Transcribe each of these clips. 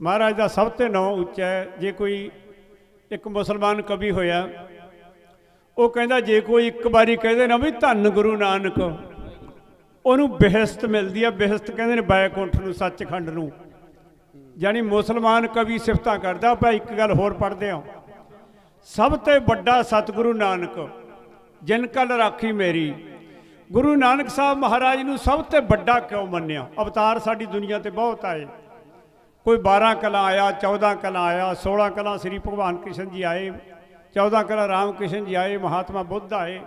ਮਹਾਰਾਜ ਦਾ ਸਭ ਤੋਂ ਨਾਂ ਉੱਚਾ ਹੈ। ਜੇ ਕੋਈ ਇੱਕ ਮੁਸਲਮਾਨ ਕਵੀ ਹੋਇਆ, ਉਹ ਕਹਿੰਦਾ, ਜੇ ਕੋਈ ਇੱਕ ਵਾਰੀ ਕਹਿੰਦੇ ਨਾ ਵੀ ਧੰਨ ਗੁਰੂ ਨਾਨਕ, ਉਹਨੂੰ ਬਿਹਸਤ ਮਿਲਦੀ ਆ। ਬਿਹਸਤ ਕਹਿੰਦੇ ਨੇ ਬੈਕੁੰਠ ਨੂੰ, ਸੱਚਖੰਡ ਨੂੰ। ਯਾਨੀ ਮੁਸਲਮਾਨ ਕਵੀ ਸਿਫਤਾਂ ਕਰਦਾ, ਆਪਾਂ ਇੱਕ ਗੱਲ ਹੋਰ ਪੜ੍ਹਦੇ ਹਾਂ। ਸਭ ਤੋਂ ਵੱਡਾ ਸਤਿਗੁਰੂ ਨਾਨਕ, ਜਿਨ ਕਲ ਰਾਖੀ ਮੇਰੀ। ਗੁਰੂ ਨਾਨਕ ਸਾਹਿਬ ਮਹਾਰਾਜ ਨੂੰ ਸਭ ਤੋਂ ਵੱਡਾ ਕਿਉਂ ਮੰਨਿਆ? ਅਵਤਾਰ ਸਾਡੀ ਦੁਨੀਆ ਤੇ ਬਹੁਤ ਆਏ। ਕੋਈ 12 ਕਲਾ ਆਇਆ 14 ਕਲਾ ਆਇਆ 16 ਕਲਾ ਸ੍ਰੀ ਭਗਵਾਨ ਕ੍ਰਿਸ਼ਨ ਜੀ ਆਏ 14 ਕਲਾ ਰਾਮ ਕ੍ਰਿਸ਼ਨ ਜੀ ਆਏ, ਮਹਾਤਮਾ ਬੁੱਧ ਆਏ,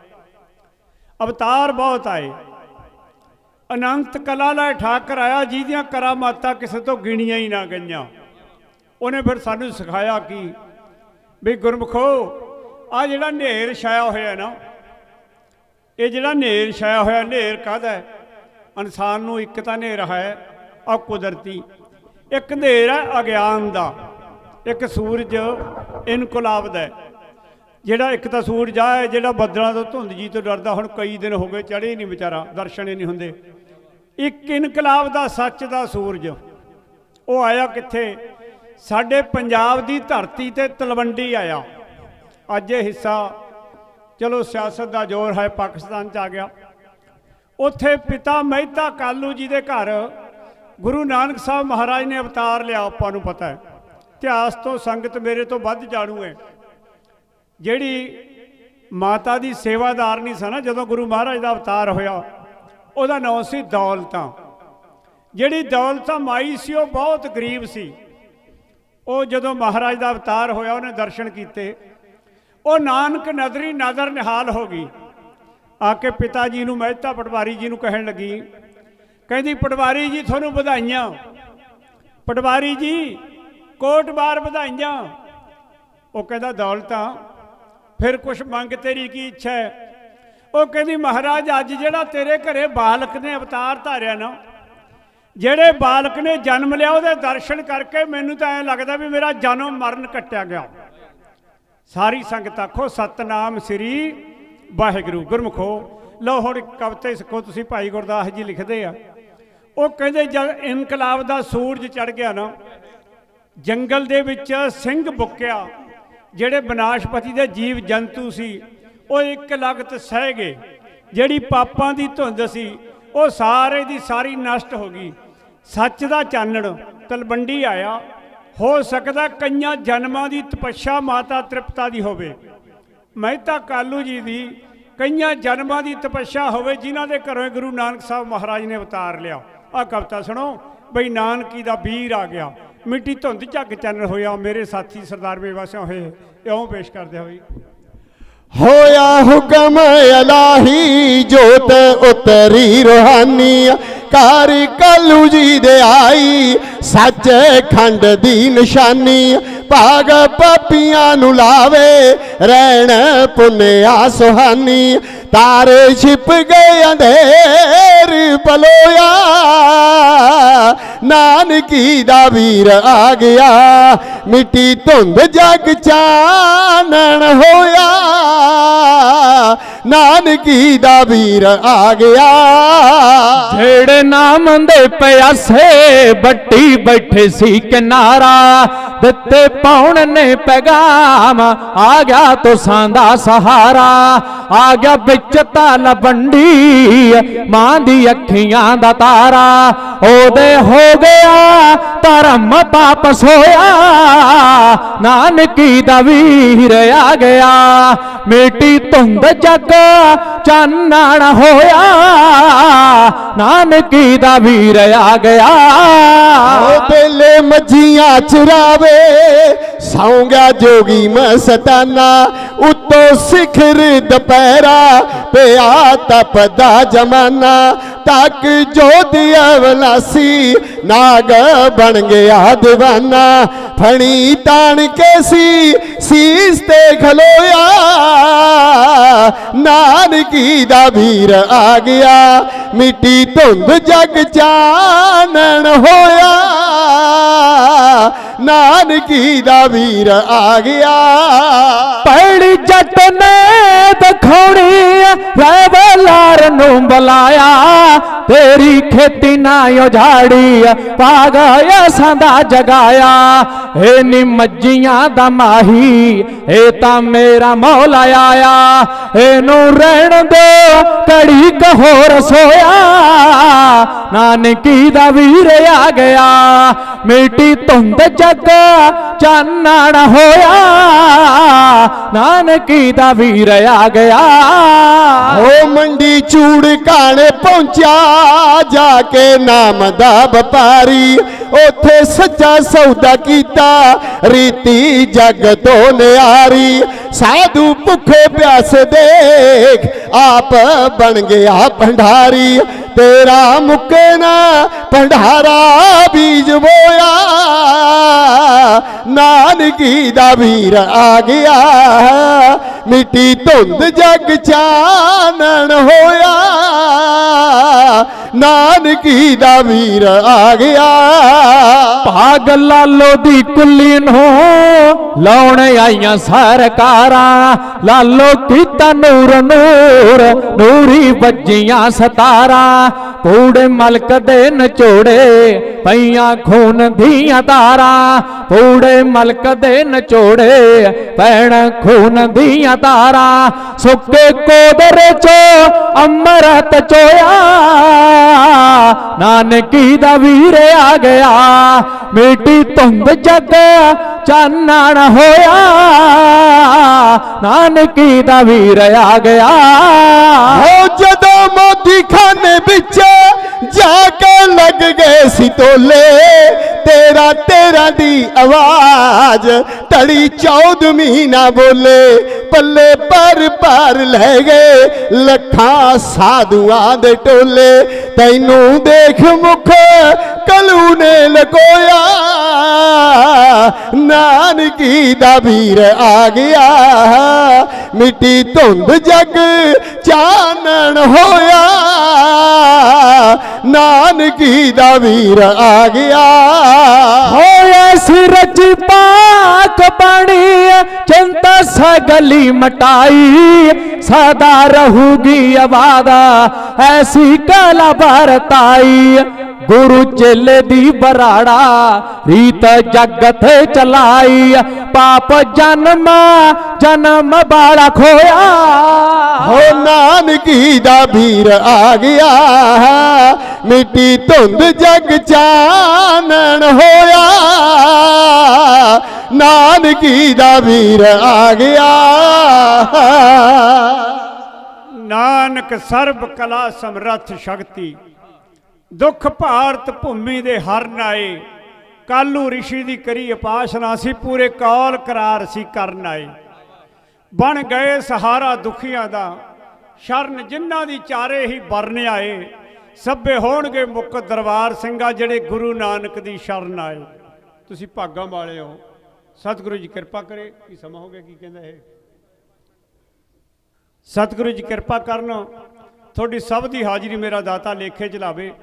ਅਵਤਾਰ ਬਹੁਤ ਆਏ। ਅਨੰਤ ਕਲਾ ਲੈ ਠਾਕਰ ਆਇਆ ਜਿਹਦੀਆਂ ਕਰਾਮਾਤਾਂ ਕਿਸੇ ਤੋਂ ਗਿਣੀਆਂ ਹੀ ਨਾ ਗਈਆਂ। ਉਹਨੇ ਫਿਰ ਸਾਨੂੰ ਸਿਖਾਇਆ ਕਿ ਵੀ ਗੁਰਮਖੋ ਆ ਜਿਹੜਾ ਨੇਰ ਛਾਇਆ ਹੋਇਆ ਨਾ, ਇਹ ਜਿਹੜਾ ਨੇਰ ਛਾਇਆ ਹੋਇਆ, ਨੇਰ ਕਾਹਦਾ ਇਨਸਾਨ ਨੂੰ ਇੱਕ ਤਾਂ ਨੇਰ ਹੈ ਆ ਕੁਦਰਤੀ। ਇੱਕ ਨੇਰ ਹੈ ਅਗਿਆਨ ਦਾ, ਇੱਕ ਸੂਰਜ ਇਨਕਲਾਬ ਦਾ ਜਿਹੜਾ ਇੱਕ ਤਾਂ ਸੂਰਜ ਆ, ਜਿਹੜਾ ਬੱਦਲਾਂ ਤੋਂ ਧੁੰਦ ਜੀ ਤੋਂ ਡਰਦਾ, ਹੁਣ ਕਈ ਦਿਨ ਹੋ ਗਏ ਚੜੇ ਨਹੀਂ ਵਿਚਾਰਾ, ਦਰਸ਼ਨ ਹੀ ਨਹੀਂ ਹੁੰਦੇ। ਇੱਕ ਇਨਕਲਾਬ ਦਾ ਸੱਚ ਦਾ ਸੂਰਜ, ਉਹ ਆਇਆ ਕਿੱਥੇ? ਸਾਡੇ ਪੰਜਾਬ ਦੀ ਧਰਤੀ ਤੇ ਤਲਵੰਡੀ ਆਇਆ। ਅੱਜ ਇਹ ਹਿੱਸਾ, ਚਲੋ ਸਿਆਸਤ ਦਾ ਜ਼ੋਰ ਹੈ, ਪਾਕਿਸਤਾਨ ਚ ਆ ਗਿਆ। ਉੱਥੇ ਪਿਤਾ ਮਹਿਤਾ ਕਾਲੂ ਜੀ ਦੇ ਘਰ ਗੁਰੂ ਨਾਨਕ ਸਾਹਿਬ ਮਹਾਰਾਜ ਨੇ ਅਵਤਾਰ ਲਿਆ, ਆਪਾਂ ਨੂੰ ਪਤਾ ਹੈ। ਇਤਿਹਾਸ ਤੋਂ ਸੰਗਤ ਮੇਰੇ ਤੋਂ ਵੱਧ ਜਾਣੂ ਹੈ। ਜਿਹੜੀ ਮਾਤਾ ਦੀ ਸੇਵਾਦਾਰ ਨਹੀਂ ਸਨ ਜਦੋਂ ਗੁਰੂ ਮਹਾਰਾਜ ਦਾ ਅਵਤਾਰ ਹੋਇਆ, ਉਹਦਾ ਨਾਮ ਸੀ ਦੌਲਤਾਂ। ਜਿਹੜੀ ਦੌਲਤਾਂ ਮਾਈ ਸੀ, ਉਹ ਬਹੁਤ ਗਰੀਬ ਸੀ। ਉਹ ਜਦੋਂ ਮਹਾਰਾਜ ਦਾ ਅਵਤਾਰ ਹੋਇਆ, ਉਹਨੇ ਦਰਸ਼ਨ ਕੀਤੇ। ਉਹ ਨਾਨਕ ਨਦਰੀ ਨਜ਼ਰ ਨਿਹਾਲ ਹੋ ਗਈ। ਆ ਕੇ ਪਿਤਾ ਜੀ ਨੂੰ ਮਹਿਤਾ ਪਟਵਾਰੀ ਜੀ ਨੂੰ ਕਹਿਣ ਲੱਗੀ ਕਹਿੰਦੀ, ਪਟਵਾਰੀ ਜੀ, ਤੁਹਾਨੂੰ ਵਧਾਈਆਂ। ਪਟਵਾਰੀ ਜੀ, ਕੋਟ ਬਾਰ ਵਧਾਈਆਂ। ਉਹ ਕਹਿੰਦਾ, ਦੌਲਤਾਂ ਫਿਰ ਕੁਛ ਮੰਗ ਤੇਰੀ ਕੀ ਇੱਛਾ ਹੈ? ਉਹ ਕਹਿੰਦੀ, ਮਹਾਰਾਜ, ਅੱਜ ਜਿਹੜਾ ਤੇਰੇ ਘਰੇ ਬਾਲਕ ਨੇ ਅਵਤਾਰ ਧਾਰਿਆ ਨਾ, ਜਿਹੜੇ ਬਾਲਕ ਨੇ ਜਨਮ ਲਿਆ, ਉਹਦੇ ਦਰਸ਼ਨ ਕਰਕੇ ਮੈਨੂੰ ਤਾਂ ਐਂ ਲੱਗਦਾ ਵੀ ਮੇਰਾ ਜਨਮ ਮਰਨ ਕੱਟਿਆ ਗਿਆ। ਸਾਰੀ ਸੰਗਤ ਆਖੋ, ਸਤਨਾਮ ਸ੍ਰੀ ਵਾਹਿਗੁਰੂ। ਗੁਰਮੁਖੋ, ਲਓ ਹੁਣ ਇੱਕ ਕਵਿਤਾ ਸਿੱਖੋ ਤੁਸੀਂ, ਭਾਈ ਗੁਰਦਾਸ ਜੀ ਲਿਖਦੇ ਆ। ਉਹ ਕਹਿੰਦੇ ਜਦ ਇਨਕਲਾਬ ਦਾ ਸੂਰਜ ਚੜ ਗਿਆ ਨਾ, ਜੰਗਲ ਦੇ ਵਿੱਚ ਸਿੰਘ ਬੁੱਕਿਆ, ਜਿਹੜੇ ਬਨਾਸ਼ਪਤੀ ਦੇ ਜੀਵ ਜੰਤੂ ਸੀ, ਉਹ ਇੱਕ ਲਗਤ ਸਹਿ ਗਏ। ਜਿਹੜੀ ਪਾਪਾਂ ਦੀ ਧੁੰਦ ਸੀ, ਉਹ ਸਾਰੇ ਦੀ ਸਾਰੀ ਨਸ਼ਟ ਹੋ ਗਈ। ਸੱਚ ਦਾ ਚਾਨਣ ਤਲਵੰਡੀ ਆਇਆ, ਹੋ ਸਕਦਾ ਕਈਆਂ ਜਨਮਾਂ ਦੀ ਤਪੱਛਾ ਮਾਤਾ ਤ੍ਰਿਪਤਾ ਦੀ ਹੋਵੇ। ਮਹਿਤਾ ਕਾਲੂ ਜੀ ਦੀ ਕਈਆਂ ਜਨਮਾਂ ਦੀ ਤਪੱਛਾ ਹੋਵੇ, ਜਿਨ੍ਹਾਂ ਦੇ ਘਰੋਂ ਗੁਰੂ ਨਾਨਕ ਸਾਹਿਬ ਮਹਾਰਾਜ ਨੇ ਉਤਾਰ ਲਿਆ। ਆ ਕਵਿਤਾ ਸੁਣੋ, ਬਈ ਨਾਨਕੀ ਦਾ ਵੀਰ ਆ ਗਿਆ। ਮਿੱਟੀ ਧੁੰਦ ਝੱਗ ਚਾਨਣ ਹੋਇਆ, ਮੇਰੇ ਸਾਥੀ ਸਰਦਾਰ ਬੇਵਾਸਿਆ ਹੋਏ, ਇਉਂ ਪੇਸ਼ ਕਰਦੇ ਹੋਈ ਹੋਇਆ ਹੁਕਮ ਇਲਾਹੀ ਜੋਤ ਉਤਰੀ ਰੋਹਾਨੀ ਕਾਰ ਕਾਲੂ ਜੀ ਦੇ ਆਈ, ਸੱਚ ਖੰਡ ਦੀ ਨਿਸ਼ਾਨੀ ਭਾਗ ਪਾਪੀਆਂ ਨੂੰ ਲਾਵੇ, ਰਹਿਣ ਪੁੰਨਿਆ ਸੁਹਾਨੀ ਤਾਰੇ ਛਿਪ ਗਏ ਅੰਧੇਰ ਬਲੋਇਆ। ਨਾਨਕੀ ਦਾ ਵੀਰ ਆ ਗਿਆ। ਮਿੱਟੀ ਧੁੰਦ ਜਗ ਚਾਨਣ ਹੋਇਆ। ਨਾਨਕੀ ਦਾ ਵੀਰ ਆ ਗਿਆ। ਜਿਹੜੇ ਨਾਮ ਦੇ ਪਿਆਸੇ ਬੱਟੀ ਬੈਠੇ ਸੀ ਕਿਨਾਰਾ, ਦਿੱਤੇ ਪਾਉਣ ਨੇ ਪੈਗਾਮ, ਆ ਗਿਆ ਤੁਸਾਂ ਦਾ ਸਹਾਰਾ। ਆ ਗਿਆ ਵਿੱਚ ਤਲ ਬੰਡੀ ਮਾਂ ਦੀ ਅੱਖੀਆਂ ਦਾ ਤਾਰਾ ਉਹਦੇ ਹੋ ਗਿਆ ਧਰਮ ਵਾਪਸ ਹੋਇਆ। ਨਾਨਕੀ ਦਾ ਵੀਰ ਆ ਗਿਆ। ਮਿੱਟੀ ਧੁੰਦ ਜਗ ਚਾਨਣ ਹੋਇਆ। ਨਾਨਕੀ ਦਾ ਵੀਰ ਆ ਗਿਆ। ਉਹ ਬੇਲੇ ਮੱਝੀਆਂ ਚਰਾਵੇ ਸੌਂ ਗਿਆ ਜੋਗੀ ਮਸਤਾਨਾ ਉੱਤੋਂ ਸਿਖਰ ਦੁਪਹਿਰਾ, ਪਿਆ ਤਪਦਾ ਜਮਾਨਾ। ਤੱਕ ਜੋਤ ਅਵਲਾਸੀ ਨਾਗ ਬਣ ਗਿਆ دیਵਾਨਾ ਫਣੀ ਤਾਣ ਕੇ ਸੀ, ਸੀਸ ਤੇ ਖਲੋਇਆ। ਨਾਨਕੀ ਦਾ ਵੀਰ ਆ ਗਿਆ। ਮਿੱਟੀ ਧੁੰਦ ਜਗ ਚਾਨਣ ਹੋਇਆ। ਨਾਨਕੀ ਦਾ ਵੀਰ ਆ ਗਿਆ। ਪੈੜੀ ਤੇਰੀ ਖੇਤੀ ਨਾ ਉਜਾੜੀ ਪਾਗ ਅਸਾਂ ਜਗਾਇਆ। ਏ ਨੀ ਮੱਜੀਆਂ ਦਾ ਮਾਹੀ ਇਹ ਤਾਂ ਮੇਰਾ ਮੌਲਾ ਆਇਆ। ਇਹਨੂੰ ਰਹਿਣ ਦੋ ਕੜੀ ਕਹੋਰ ਸੋਇਆ। ਨਾਨਕੀ ਦਾ ਵੀਰ ਆ ਗਿਆ, ਮੇਟੀ ਧੁੰਦ ਜੱਗ ਚਾਨਣ ਹੋਇਆ, ਨਾਨਕੀ ਦਾ ਵੀਰ ਆ ਗਿਆ। ਓ ਮੰਡੀ ਚੂੜ ਕਾਣੇ ਪਹੁੰਚਿਆ, ਜਾ ਕੇ ਨਾਮ ਦਾ ਵਪਾਰੀ। ਉਥੇ ਸੱਚਾ ਸੌਦਾ ਕੀਤਾ, ਰੀਤੀ ਜਗ ਤੋਂ ਨਿਆਰੀ। ਸਾਧੂ ਭੁੱਖੇ ਪਿਆਸ ਦੇਖ, ਆਪ ਬਣ ਗਿਆ ਭੰਡਾਰੀ। ਤੇਰਾ ਮੁੱਕੇ ਨਾ ਭੰਡਾਰਾ ਬੀਜ ਬੋਇਆ। ਨਾਨਕੀ ਦਾ ਵੀਰ ਆ ਗਿਆ। ਮਿੱਟੀ ਧੁੰਦ ਜਗ ਚਾਨਣ ਹੋਇਆ। ਨਾਨਕੀ ਦਾ ਵੀਰ ਆ ਗਿਆ। ਭਾਗ ਲਾਲੋ ਦੀ ਕੁੱਲੀ ਨੂੰ ਲਾਉਣ ਆਈਆਂ ਸਰਕਾਰਾਂ। ਲਾਲੋ ਕੀਤਾ ਨੂਰ ਨੂਰ, ਨੂਰੀ ਵੱਜੀਆਂ ਸਤਾਰਾਂ। ਪੂੜੇ ਮਲਕ ਦੇ ਨਚੋੜੇ, ਪਈਆਂ ਖੂਨ ਦੀਆਂ ਤਾਰਾਂ ਪੂੜੇ ਮਲਕ ਦੇ ਨਚੋੜੇ, ਪੈਣ ਖੂਨ ਦੀਆਂ ਤਾਰਾਂ ਸੁੱਕੇ ਕੋਦਰ ਚੋ ਅੰਮ੍ਰਿਤ ਚੋਇਆ। ਨਾਨਕੀ ਦਾ ਵੀਰ ਆ ਗਿਆ। ਮਿੱਟੀ ਧੁੰਦ ਜੱਗ ਚਾਨਣ ਹੋਇਆ, ਨਾਨਕੀ ਦਾ ਵੀਰ ਆ ਗਿਆ। ਹੋ ਜਦੋਂ ਮੋਦੀ ਖਾਨੇ ਵਿੱਚ ਜਾ ਕੇ ਲੱਗ ਗਏ ਸੀ ਤੋਲੇ, ਤੇਰਾ ਤੇਰਾ ਦੀ ਆਵਾਜ਼ ਟੜੀ ਚੌਦ ਮਹੀਨਾ ਬੋਲੇ, ਪੱਲੇ ਪਰ ਪਰ ਲੈ ਗਏ ਲੱਖਾਂ ਸਾਧੂਆਂ ਦੇ ਟੋਲੇ। ਤੈਨੂੰ ਦੇਖ ਮੁਖ ਕਲੂ ਨੇ ਲਗੋਇਆ ਨਾਨਕੀ ਦਾ ਵੀਰ ਆ ਗਿਆ। ਮਿੱਟੀ ਧੁੰਦ ਜਗ ਚਾਨਣ ਹੋਇਆ। ਨਾਨਕੀ ਦਾ ਵੀਰ ਆ ਗਿਆ। ਹੋਇਆ ਸਿਰਜ ਪਾਕ ਸਗਲੀ ਮਟਾਈ, ਸਦਾ ਰਹੂਗੀ ਆਵਾਦਾ ਐਸੀ ਕਲਾ ਵਰਤਾਈ। ਗੁਰੂ ਚੇਲੇ ਦੀ ਬਰਾੜਾ ਰੀਤ ਜਗਤ ਚਲਾਈ। ਪਾਪ ਜਨਮ ਜਨਮ ਬਾਲਾ ਖੋਇਆ। ਹੋ ਨਾਨਕੀ ਦਾ ਵੀਰ ਆ ਗਿਆ ਮਿੱਟੀ ਧੁੰਦ ਜਗ ਚਾਨਣ ਹੋਇਆ। ਨਾਨਕੀ ਦਾ ਵੀਰ ਆ ਗਿਆ। ਨਾਨਕ ਸਰਬ ਕਲਾ ਸਮਰੱਥ ਸ਼ਕਤੀ ਦੁੱਖ ਭਾਰਤ ਭੂਮੀ ਦੇ ਹਰ ਨਾਏ ਕਾਲੂ ਰਿਸ਼ੀ ਦੀ ਕਰੀ ਉਪਾਸਨਾ ਸੀ, ਪੂਰੇ ਕੌਲ ਕਰਾਰ ਸੀ ਕਰਨ ਆਏ। ਬਣ ਗਏ ਸਹਾਰਾ ਦੁਖੀਆਂ ਦਾ, ਸ਼ਰਨ ਜਿਨ੍ਹਾਂ ਦੀ ਚਾਰੇ ਹੀ ਬਰਨ ਆਏ। ਸਭੇ ਹੋਣਗੇ ਮੁੱਕ ਦਰਬਾਰ ਸਿੰਘਾ ਜਿਹੜੇ ਗੁਰੂ ਨਾਨਕ ਦੀ ਸ਼ਰਨ ਆਏ। ਤੁਸੀਂ ਭਾਗਾਂ ਵਾਲੇ ਹੋ। ਸਤਿਗੁਰੂ ਜੀ ਕਿਰਪਾ ਕਰੇ। ਕੀ ਸਮਾਂ ਹੋ ਗਿਆ, ਕੀ ਕਹਿੰਦਾ ਇਹ? ਸਤਿਗੁਰੂ ਜੀ ਕਿਰਪਾ ਕਰਨ। ਤੁਹਾਡੀ ਸਭ ਦੀ ਹਾਜ਼ਰੀ ਮੇਰਾ ਦਾਤਾ ਲੇਖੇ ਚ ਲਾਵੇ।